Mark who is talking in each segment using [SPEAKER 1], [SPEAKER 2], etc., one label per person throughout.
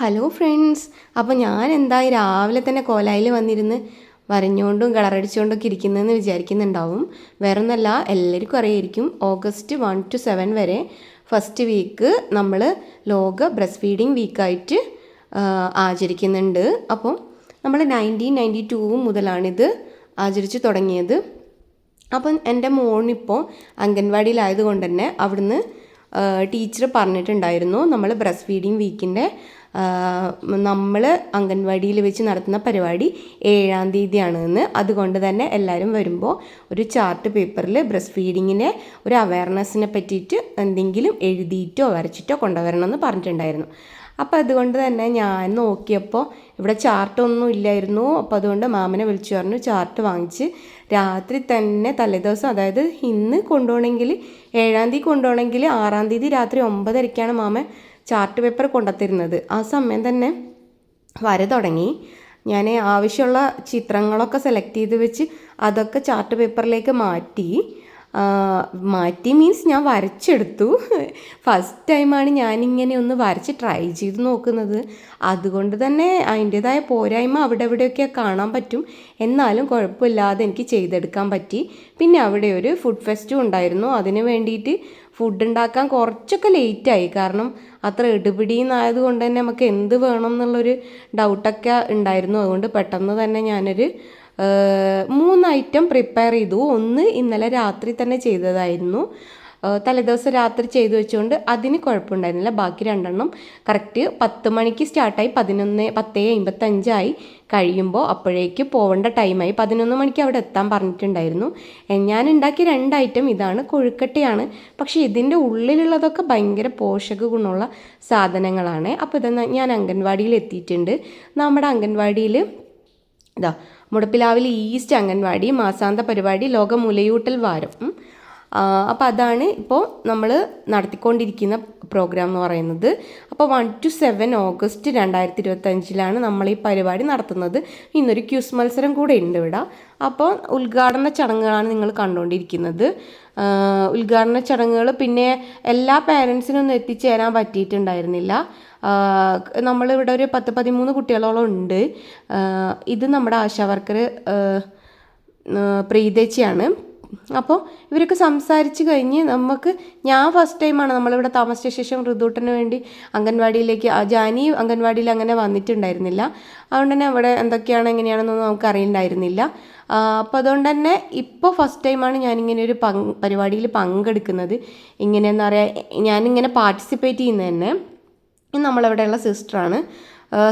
[SPEAKER 1] Hello friends അപ്പോൾ ഞാൻ എന്തായി രാവിലെ തന്നെ കോലായിൽ വന്നിരുന്ന് വരഞ്ഞുകൊണ്ടും കളറടിച്ചുകൊണ്ടൊക്കെ ഇരിക്കുന്നതെന്ന് വിചാരിക്കുന്നുണ്ടാവും. വേറെ ഒന്നല്ല എല്ലാവർക്കും അറിയായിരിക്കും ഓഗസ്റ്റ് വൺ ടു സെവൻ വരെ ഫസ്റ്റ് വീക്ക് നമ്മൾ ലോക ബ്രസ്റ്റ് ഫീഡിങ് വീക്കായിട്ട് ആചരിക്കുന്നുണ്ട്. അപ്പോൾ നമ്മൾ നയന്റീൻ നയന്റി ടു മുതലാണിത് ആചരിച്ച് തുടങ്ങിയത്. അപ്പം എന്റെ മോണിപ്പോൾ അംഗൻവാടിയിലായത് കൊണ്ട് തന്നെ അവിടുന്ന് ടീച്ചർ പറഞ്ഞിട്ടുണ്ടായിരുന്നു നമ്മൾ ബ്രസ്റ്റ് ഫീഡിങ് വീക്കിന്റെ നമ്മൾ അംഗൻവാടിയിൽ വെച്ച് നടത്തുന്ന പരിപാടി ഏഴാം തീയതിയാണ് എന്ന് അതുകൊണ്ട് തന്നെ എല്ലാവരും വരുമ്പോൾ ഒരു ചാർട്ട് പേപ്പറിൽ ബ്രസ്റ്റ് ഫീഡിങ്ങിന്റെ ഒരു അവയർനെസ്സിനെ പറ്റിയിട്ട് എന്തെങ്കിലും എഴുതിയിട്ടോ വരച്ചിട്ടോ കൊണ്ടുവരണമെന്ന് പറഞ്ഞിട്ടുണ്ടായിരുന്നു. അപ്പോൾ അതുകൊണ്ട് തന്നെ ഞാൻ നോക്കിയപ്പോൾ ഇവിടെ ചാർട്ടൊന്നും ഇല്ലായിരുന്നു. അപ്പോൾ അതുകൊണ്ട് മാമനെ വിളിച്ചു പറഞ്ഞു ചാർട്ട് വാങ്ങിച്ച് രാത്രി തന്നെ തലേദിവസം അതായത് ഇന്ന് കൊണ്ടുപോകണമെങ്കിൽ ഏഴാം തീയതി കൊണ്ടുപോകണമെങ്കിൽ ആറാം തീയതി രാത്രി ഒമ്പതരയ്ക്കാണ് മാമൻ ചാർട്ട് പേപ്പർ കൊണ്ടുത്തരുന്നത്. ആ സമയം തന്നെ വര തുടങ്ങി. ഞാൻ ആവശ്യമുള്ള ചിത്രങ്ങളൊക്കെ സെലക്ട് ചെയ്ത് വെച്ച് അതൊക്കെ ചാർട്ട് പേപ്പറിലേക്ക് മാറ്റി. മാറ്റി മീൻസ് ഞാൻ വരച്ചെടുത്തു. ഫസ്റ്റ് ടൈമാണ് ഞാനിങ്ങനെ ഒന്ന് വരച്ച് ട്രൈ ചെയ്ത് നോക്കുന്നത്. അതുകൊണ്ട് തന്നെ അതിന്റെതായ പോരായ്മ അവിടെ എവിടെയൊക്കെ കാണാൻ പറ്റും. എന്നാലും കുഴപ്പമില്ലാതെ എനിക്ക് ചെയ്തെടുക്കാൻ പറ്റി. പിന്നെ അവിടെ ഒരു ഫുഡ് ഫെസ്റ്റും ഉണ്ടായിരുന്നു. അതിന് വേണ്ടിയിട്ട് ഫുഡ് ഉണ്ടാക്കാൻ കുറച്ചൊക്കെ ലേറ്റായി കാരണം അത്ര എടുപിടിയെന്നായത് കൊണ്ട് തന്നെ നമുക്ക് എന്ത് വേണം എന്നുള്ളൊരു ഡൗട്ടൊക്കെ ഉണ്ടായിരുന്നു. അതുകൊണ്ട് പെട്ടെന്ന് തന്നെ ഞാനൊരു മൂന്ന് ഐറ്റം പ്രിപ്പയർ ചെയ്തു. ഒന്ന് ഇന്നലെ രാത്രി തന്നെ ചെയ്തതായിരുന്നു. തലേദിവസം രാത്രി ചെയ്തു വെച്ചുകൊണ്ട് അതിന് കുഴപ്പമുണ്ടായിരുന്നില്ല. ബാക്കി രണ്ടെണ്ണം കറക്റ്റ് പത്ത് മണിക്ക് സ്റ്റാർട്ടായി പതിനൊന്ന് പത്തേ അമ്പത്തഞ്ചായി കഴിയുമ്പോൾ അപ്പോഴേക്ക് പോകേണ്ട ടൈമായി പതിനൊന്ന് മണിക്ക് അവിടെ എത്താൻ പറഞ്ഞിട്ടുണ്ടായിരുന്നു. ഞാൻ ഉണ്ടാക്കിയ രണ്ട് ഐറ്റം ഇതാണ്. കൊഴുക്കട്ടയാണ്. പക്ഷേ ഇതിന്റെ ഉള്ളിലുള്ളതൊക്കെ ഭയങ്കര പോഷക ഗുണമുള്ള സാധനങ്ങളാണ്. അപ്പോൾ ഇത് ഞാൻ അംഗൻവാടിയിൽ എത്തിയിട്ടുണ്ട്. നമ്മുടെ അംഗൻവാടിയിൽ ഇതാ മുടപ്പിലാവിൽ ഈസ്റ്റ് അംഗൻവാടി മാസാന്ത പരിപാടി ലോകമുലയൂട്ടൽ വാരം. അപ്പോൾ അതാണ് ഇപ്പോൾ നമ്മൾ നടത്തിക്കൊണ്ടിരിക്കുന്ന പ്രോഗ്രാം എന്ന് പറയുന്നത്. അപ്പോൾ വൺ ടു സെവൻ ഓഗസ്റ്റ് രണ്ടായിരത്തി ഇരുപത്തഞ്ചിലാണ് നമ്മൾ ഈ പരിപാടി നടത്തുന്നത്. ഇന്നൊരു ക്യൂസ് മത്സരം കൂടെ ഉണ്ട് ഇവിടെ. അപ്പോൾ ഉദ്ഘാടന ചടങ്ങുകളാണ് നിങ്ങൾ കണ്ടുകൊണ്ടിരിക്കുന്നത് ഉദ്ഘാടന ചടങ്ങുകൾ പിന്നെ എല്ലാ പേരൻസിനൊന്നും എത്തിച്ചേരാൻ പറ്റിയിട്ടുണ്ടായിരുന്നില്ല. നമ്മളിവിടെ ഒരു പത്ത് പതിമൂന്ന് കുട്ടികളോളം ഉണ്ട്. ഇത് നമ്മുടെ ആശാ വർക്കർ പ്രീതേച്ചിയാണ്. അപ്പോൾ ഇവരൊക്കെ സംസാരിച്ച് കഴിഞ്ഞ് നമുക്ക് ഞാൻ ഫസ്റ്റ് ടൈമാണ് നമ്മളിവിടെ താമസിച്ച ശേഷം ഋതുട്ടന് വേണ്ടി അംഗൻവാടിയിലേക്ക് ജാനി അംഗൻവാടിയിൽ അങ്ങനെ വന്നിട്ടുണ്ടായിരുന്നില്ല. അതുകൊണ്ട് തന്നെ അവിടെ എന്തൊക്കെയാണ് എങ്ങനെയാണെന്നൊന്നും നമുക്ക് അറിയണ്ടായിരുന്നില്ല. അപ്പോൾ അതുകൊണ്ട് തന്നെ ഇപ്പോൾ ഫസ്റ്റ് ടൈമാണ് ഞാനിങ്ങനെ ഒരു പങ്ക് പരിപാടിയിൽ പങ്കെടുക്കുന്നത്. ഇങ്ങനെയെന്ന് പറയാ ഞാനിങ്ങനെ പാർട്ടിസിപ്പേറ്റ് ചെയ്യുന്നത് തന്നെ നമ്മളവിടെയുള്ള സിസ്റ്ററാണ്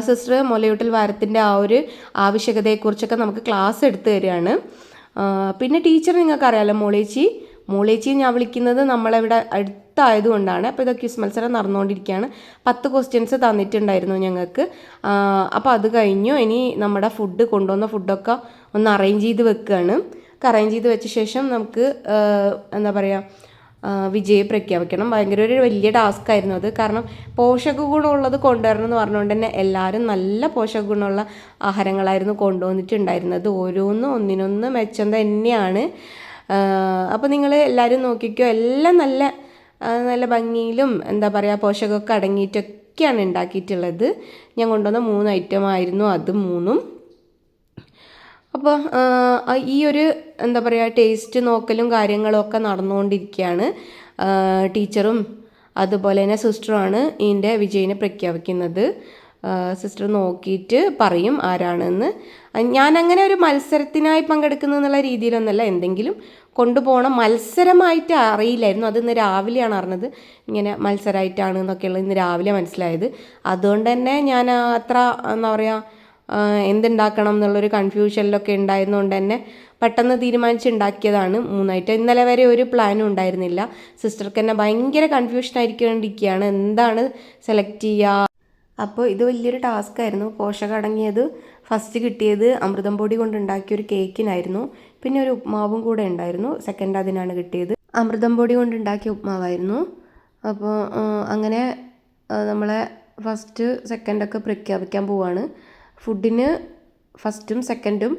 [SPEAKER 1] സിസ്റ്റർ മുലയൂട്ടൽ വാരത്തിന്റെ ആ ഒരു ആവശ്യകതയെക്കുറിച്ചൊക്കെ നമുക്ക് ക്ലാസ് എടുത്തു തരികയാണ് പിന്നെ ടീച്ചർ നിങ്ങൾക്കറിയാമല്ലോ മോളേച്ചി. മോളേച്ചി ഞാൻ വിളിക്കുന്നത് നമ്മളെവിടെ അടുത്തായതുകൊണ്ടാണ്. അപ്പോൾ ഇതൊക്കെ മത്സരം നടന്നുകൊണ്ടിരിക്കുകയാണ്. പത്ത് ക്വസ്റ്റ്യൻസ് തന്നിട്ടുണ്ടായിരുന്നു ഞങ്ങൾക്ക്. അപ്പോൾ അത് കഴിഞ്ഞു. ഇനി നമ്മുടെ ഫുഡ് കൊണ്ടുവന്ന ഫുഡൊക്കെ ഒന്ന് അറേഞ്ച് ചെയ്ത് വെക്കുകയാണ്. അറേഞ്ച് ചെയ്ത് വെച്ച ശേഷം നമുക്ക് എന്താ പറയുക വിജയെ പ്രഖ്യാപിക്കണം. ഭയങ്കര ഒരു വലിയ ടാസ്ക് ആയിരുന്നു അത്. കാരണം പോഷക ഗുണമുള്ളത് കൊണ്ടുവരണം എന്ന് പറഞ്ഞുകൊണ്ട് തന്നെ എല്ലാവരും നല്ല പോഷക ഗുണമുള്ള ആഹാരങ്ങളായിരുന്നു കൊണ്ടുവന്നിട്ടുണ്ടായിരുന്നത്. ഓരോന്നും ഒന്നിനൊന്ന് മെച്ചം തന്നെയാണ്. അപ്പോൾ നിങ്ങൾ എല്ലാവരും നോക്കിക്കോ എല്ലാം നല്ല നല്ല ഭംഗിയിലും എന്താ പറയുക പോഷകമൊക്കെ അടങ്ങിയിട്ടൊക്കെയാണ് ഉണ്ടാക്കിയിട്ടുള്ളത്. ഞാൻ കൊണ്ടുവന്ന മൂന്ന് ഐറ്റം ആയിരുന്നു. അത് മൂന്നും അപ്പോൾ ഈ ഒരു എന്താ പറയുക ടേസ്റ്റ് നോക്കലും കാര്യങ്ങളൊക്കെ നടന്നുകൊണ്ടിരിക്കുകയാണ് ടീച്ചറും അതുപോലെ തന്നെ സിസ്റ്ററുമാണ് ഇതിന്റെ വിജയിനെ പ്രഖ്യാപിക്കുന്നത്. സിസ്റ്റർ നോക്കിയിട്ട് പറയും ആരാണെന്ന്. ഞാൻ അങ്ങനെ ഒരു മത്സരത്തിനായി പങ്കെടുക്കുന്നു എന്നുള്ള രീതിയിലൊന്നല്ല. എന്തെങ്കിലും കൊണ്ടുപോകണം. മത്സരമായിട്ട് അറിയില്ലായിരുന്നു. അത് ഇന്ന് രാവിലെയാണ് അറിഞ്ഞത്. ഇങ്ങനെ മത്സരമായിട്ടാണ് എന്നൊക്കെയുള്ളത് ഇന്ന് രാവിലെ മനസ്സിലായത്. അതുകൊണ്ട് തന്നെ ഞാൻ അത്ര എന്താ പറയുക എന്തുണ്ടാക്കണം എന്നുള്ളൊരു കൺഫ്യൂഷനിലൊക്കെ ഉണ്ടായിരുന്നുകൊണ്ട് തന്നെ പെട്ടെന്ന് തീരുമാനിച്ചുണ്ടാക്കിയതാണ് മൂന്നായിട്ട്. ഇന്നലെ വരെ ഒരു പ്ലാനും ഉണ്ടായിരുന്നില്ല. സിസ്റ്റർക്ക് തന്നെ ഭയങ്കര കൺഫ്യൂഷൻ ആയിരിക്കേണ്ടിരിക്കുകയാണ് എന്താണ് സെലക്ട് ചെയ്യുക അപ്പോൾ ഇത് വലിയൊരു ടാസ്ക് ആയിരുന്നു. പോഷകം അടങ്ങിയത് ഫസ്റ്റ് കിട്ടിയത് അമൃതം പൊടി കൊണ്ട് ഉണ്ടാക്കിയ ഒരു കേക്കിനായിരുന്നു പിന്നെ ഒരു ഉപ്മാവും കൂടെ ഉണ്ടായിരുന്നു. സെക്കൻഡ് അതിനാണ് കിട്ടിയത്. അമൃതം പൊടി കൊണ്ട് ഉണ്ടാക്കിയ ഉപ്മാവായിരുന്നു അപ്പോൾ അങ്ങനെ നമ്മളെ ഫസ്റ്റ് സെക്കൻഡൊക്കെ പ്രഖ്യാപിക്കാൻ പോവാണ്. ഫുഡിന് ഫസ്റ്റും സെക്കൻഡും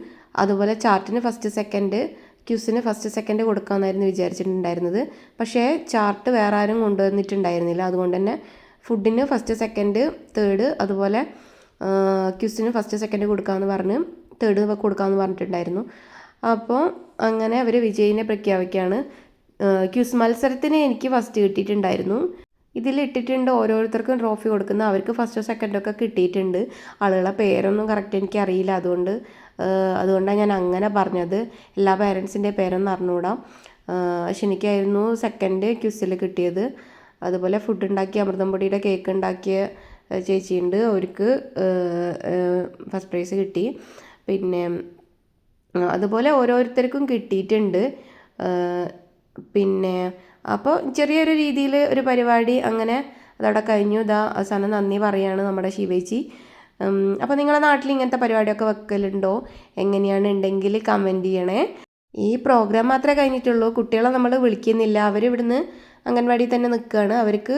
[SPEAKER 1] അതുപോലെ ചാർട്ടിന് ഫസ്റ്റ് സെക്കൻഡ് ക്യൂസിന് ഫസ്റ്റ് സെക്കൻഡ് കൊടുക്കാമെന്നായിരുന്നു വിചാരിച്ചിട്ടുണ്ടായിരുന്നത്. പക്ഷേ ചാർട്ട് വേറെ ആരും കൊണ്ടുവന്നിട്ടുണ്ടായിരുന്നില്ല. അതുകൊണ്ട് തന്നെ ഫുഡിന് ഫസ്റ്റ് സെക്കൻഡ് തേർഡ് അതുപോലെ ക്യൂസിന് ഫസ്റ്റ് സെക്കൻഡ് കൊടുക്കാമെന്ന് പറഞ്ഞ് തേർഡ് കൊടുക്കാമെന്ന് പറഞ്ഞിട്ടുണ്ടായിരുന്നു. അപ്പോൾ അങ്ങനെ അവർ വിജയിനെ പ്രഖ്യാപിക്കുകയാണ് ക്യൂസ് മത്സരത്തിന് എനിക്ക് ഫസ്റ്റ് കിട്ടിയിട്ടുണ്ടായിരുന്നു. ഇതിൽ ഇട്ടിട്ടുണ്ട് ഓരോരുത്തർക്കും ട്രോഫി കൊടുക്കുന്ന അവർക്ക് ഫസ്റ്റോ സെക്കൻഡോ ഒക്കെ കിട്ടിയിട്ടുണ്ട്. ആളുകളെ പേരൊന്നും കറക്റ്റ് എനിക്ക് അറിയില്ല. അതുകൊണ്ട് അതുകൊണ്ടാണ് ഞാൻ അങ്ങനെ പറഞ്ഞത്. എല്ലാ പേരൻസിന്റെ പേരൊന്നും അറിഞ്ഞുകൂടാ. പക്ഷെ എനിക്കായിരുന്നു സെക്കൻഡ് ക്യൂസിൽ കിട്ടിയത്. അതുപോലെ ഫുഡ് ഉണ്ടാക്കിയ അമൃതം പൊടിയുടെ കേക്ക് ഉണ്ടാക്കിയ ചേച്ചിയുണ്ട്. അവർക്ക് ഫസ്റ്റ് പ്രൈസ് കിട്ടി. പിന്നെ അതുപോലെ ഓരോരുത്തർക്കും കിട്ടിയിട്ടുണ്ട്. പിന്നെ അപ്പോൾ ചെറിയൊരു രീതിയിൽ ഒരു പരിപാടി അങ്ങനെ അതവിടെ കഴിഞ്ഞു. ഇതാ അവസാനം നന്ദി പറയാണ് നമ്മുടെ ശിവേച്ചി. അപ്പോൾ നിങ്ങളുടെ നാട്ടിൽ ഇങ്ങനത്തെ പരിപാടിയൊക്കെ വെക്കലുണ്ടോ? എങ്ങനെയാണ് ഉണ്ടെങ്കിൽ കമന്റ് ചെയ്യണേ. ഈ പ്രോഗ്രാം മാത്രമേ കഴിഞ്ഞിട്ടുള്ളൂ. കുട്ടികളെ നമ്മൾ വിളിക്കുന്നില്ല. അവർ ഇവിടുന്ന് അംഗൻവാടി തന്നെ നിൽക്കുകയാണ് അവർക്ക്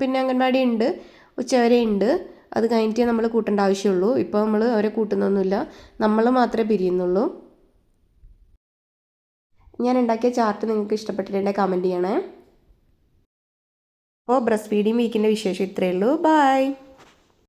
[SPEAKER 1] പിന്നെ അംഗൻവാടി ഉണ്ട് ഉച്ചവരെ ഉണ്ട് അത് കഴിഞ്ഞിട്ടേ നമ്മൾ കൂട്ടേണ്ട ആവശ്യമുള്ളൂ ഇപ്പോൾ നമ്മൾ അവരെ കൂട്ടുന്നൊന്നുമില്ല നമ്മൾ മാത്രമേ പിരിയുന്നുള്ളൂ. ഞാൻ ഉണ്ടാക്കിയ ചാർട്ട് നിങ്ങൾക്ക് ഇഷ്ടപ്പെട്ടിട്ടുണ്ടെങ്കിൽ കമന്റ് ചെയ്യണേ. അപ്പോൾ ബ്രസ്റ്റ് ഫീഡിങ് വീക്കിന്റെ വിശേഷം ഇത്രയേ ഉള്ളൂ. ബായ്